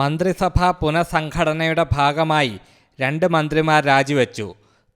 മന്ത്രിസഭാ പുനഃസംഘടനയുടെ ഭാഗമായി രണ്ട് മന്ത്രിമാർ രാജിവെച്ചു.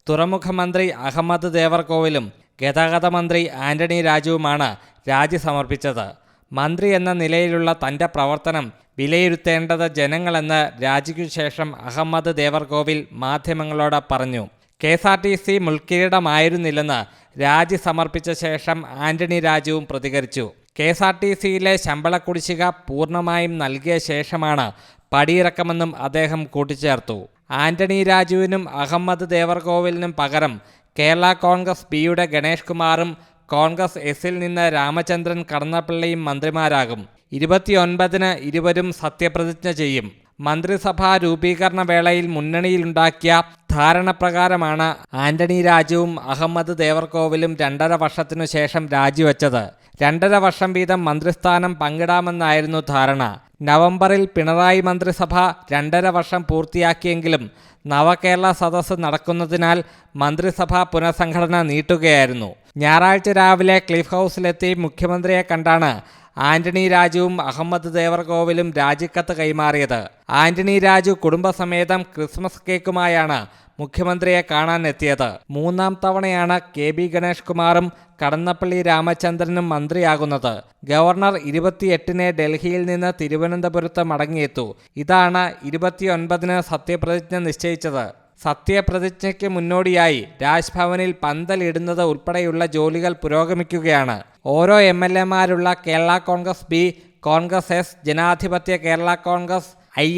തുറമുഖ മന്ത്രി അഹമ്മദ് ദേവർകോവിലും ഗതാഗത മന്ത്രി ആന്റണി രാജുവുമാണ് രാജി സമർപ്പിച്ചത്. മന്ത്രി എന്ന നിലയിലുള്ള തന്റെ പ്രവർത്തനം വിലയിരുത്തേണ്ടത് ജനങ്ങളെന്ന് രാജിക്കു ശേഷം അഹമ്മദ് ദേവർകോവിൽ മാധ്യമങ്ങളോട് പറഞ്ഞു. K S R T C മുൾക്കിരീടമായിരുന്നില്ലെന്ന് രാജി സമർപ്പിച്ച ശേഷം ആന്റണി രാജുവും പ്രതികരിച്ചു. കെ എസ് ആർ ടി സിയിലെ ശമ്പള കുടിശ്ശിക പൂർണമായും നൽകിയ ശേഷമാണ് പടിയിറക്കമെന്നും അദ്ദേഹം കൂട്ടിച്ചേർത്തു. ആന്റണി രാജുവിനും അഹമ്മദ് ദേവർകോവിലിനും പകരം കേരള കോൺഗ്രസ് ബിയുടെ ഗണേഷ് കുമാറും കോൺഗ്രസ് എസിൽ നിന്ന് രാമചന്ദ്രൻ കടന്നപ്പള്ളിയും മന്ത്രിമാരാകും. ഇരുപത്തിയൊൻപതിന് ഇരുവരും സത്യപ്രതിജ്ഞ ചെയ്യും. മന്ത്രിസഭാ രൂപീകരണ വേളയിൽ മുന്നണിയിലുണ്ടാക്കിയ ധാരണപ്രകാരമാണ് ആന്റണി രാജുവും അഹമ്മദ് ദേവർകോവിലും രണ്ടര വർഷത്തിനു ശേഷം രാജിവെച്ചത്. രണ്ടര വർഷം വീതം മന്ത്രിസ്ഥാനം പങ്കിടാമെന്നായിരുന്നു ധാരണ. നവംബറിൽ പിണറായി മന്ത്രിസഭ രണ്ടര വർഷം പൂർത്തിയാക്കിയെങ്കിലും നവകേരള സദസ്സ് നടക്കുന്നതിനാൽ മന്ത്രിസഭ പുനഃസംഘടന നീട്ടുകയായിരുന്നു. ഞായറാഴ്ച രാവിലെ ക്ലിഫ് ഹൗസിലെത്തി മുഖ്യമന്ത്രിയെ കണ്ടാണ് ആന്റണി രാജുവും അഹമ്മദ് ദേവർകോവിലും രാജിക്കത്ത് കൈമാറിയത്. ആന്റണി രാജു കുടുംബസമേതം ക്രിസ്മസ് കേക്കുമായാണ് മുഖ്യമന്ത്രിയെ കാണാനെത്തിയത്. മൂന്നാം തവണയാണ് കെ ബി ഗണേഷ് കുമാറും കടന്നപ്പള്ളി രാമചന്ദ്രനും മന്ത്രിയാകുന്നത്. ഗവർണർ ഇരുപത്തിയെട്ടിന് ഡൽഹിയിൽ നിന്ന് തിരുവനന്തപുരത്ത് മടങ്ങിയെത്തു. ഇതാണ് ഇരുപത്തിയൊൻപതിന് സത്യപ്രതിജ്ഞ നിശ്ചയിച്ചത്. സത്യപ്രതിജ്ഞയ്ക്ക് മുന്നോടിയായി രാജ്ഭവനിൽ പന്തലിടുന്നത് ഉൾപ്പെടെയുള്ള ജോലികൾ പുരോഗമിക്കുകയാണ്. ഓരോ എം എൽ എമാരുള്ള കേരള കോൺഗ്രസ് ബി കോൺഗ്രസ് എസ് ജനാധിപത്യ കേരള കോൺഗ്രസ് ഐ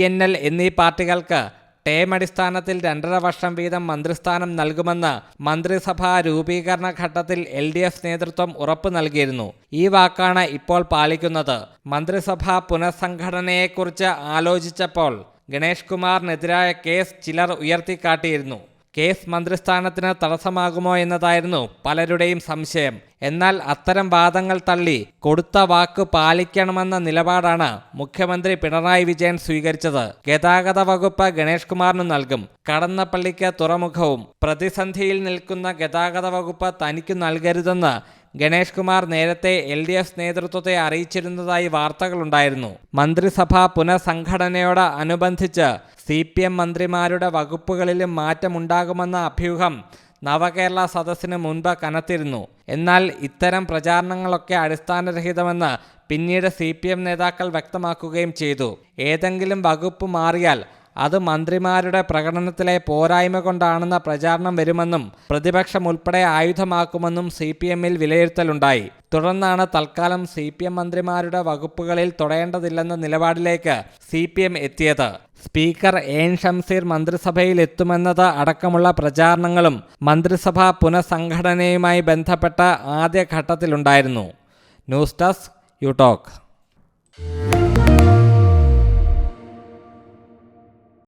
എന്നീ പാർട്ടികൾക്ക് ടേം അടിസ്ഥാനത്തിൽ രണ്ടര വർഷം വീതം മന്ത്രിസ്ഥാനം നൽകുമെന്ന് മന്ത്രിസഭാ രൂപീകരണ ഘട്ടത്തിൽ എൽ ഡി എഫ് നേതൃത്വം ഉറപ്പു നൽകിയിരുന്നു. ഈ വാക്കാണ് ഇപ്പോൾ പാലിക്കുന്നത്. മന്ത്രിസഭാ പുനഃസംഘടനയെക്കുറിച്ച് ആലോചിച്ചപ്പോൾ ഗണേഷ് കുമാറിനെതിരായ കേസ് ചിലർ ഉയർത്തിക്കാട്ടിയിരുന്നു. കേസ് മന്ത്രിസ്ഥാനത്തിന് തടസ്സമാകുമോ എന്നതായിരുന്നു പലരുടെയും സംശയം. എന്നാൽ അത്തരം വാദങ്ങൾ തള്ളി കൊടുത്ത വാക്ക് പാലിക്കണമെന്ന നിലപാടാണ് മുഖ്യമന്ത്രി പിണറായി വിജയൻ സ്വീകരിച്ചത്. ഗതാഗത വകുപ്പ് ഗണേഷ് കുമാറിന് നൽകും. കടന്നപ്പള്ളിക്ക് തുറമുഖവും പ്രതിസന്ധിയിൽ നിൽക്കുന്ന ഗതാഗത വകുപ്പ് തനിക്ക് നൽകരുതെന്ന് ഗണേഷ് കുമാർ നേരത്തെ എൽ ഡി എഫ് നേതൃത്വത്തെ അറിയിച്ചിരുന്നതായി വാർത്തകളുണ്ടായിരുന്നു. മന്ത്രിസഭാ പുനഃസംഘടനയോട് അനുബന്ധിച്ച് സി പി എം മന്ത്രിമാരുടെ വകുപ്പുകളിലും മാറ്റമുണ്ടാകുമെന്ന അഭ്യൂഹം നവകേരള സദസ്സിന് മുൻപ് കനത്തിരുന്നു. എന്നാൽ ഇത്തരം പ്രചാരണങ്ങളൊക്കെ അടിസ്ഥാനരഹിതമെന്ന് പിന്നീട് സി നേതാക്കൾ വ്യക്തമാക്കുകയും ചെയ്തു. ഏതെങ്കിലും വകുപ്പ് മാറിയാൽ അത് മന്ത്രിമാരുടെ പ്രകടനത്തിലെ പോരായ്മ കൊണ്ടാണെന്ന പ്രചാരണം വരുമെന്നും പ്രതിപക്ഷം ഉൾപ്പെടെ ആയുധമാക്കുമെന്നും സി പി എമ്മിൽ വിലയിരുത്തലുണ്ടായി. തുടർന്നാണ് തൽക്കാലം സി പി എം മന്ത്രിമാരുടെ വകുപ്പുകളിൽ തുടയേണ്ടതില്ലെന്ന നിലപാടിലേക്ക് സി പി എം എത്തിയത്. സ്പീക്കർ എൻ ഷംസീർ മന്ത്രിസഭയിൽ എത്തുമെന്നത് അടക്കമുള്ള പ്രചാരണങ്ങളും മന്ത്രിസഭാ പുനഃസംഘടനയുമായി ബന്ധപ്പെട്ട ആദ്യഘട്ടത്തിലുണ്ടായിരുന്നു. News desk you talk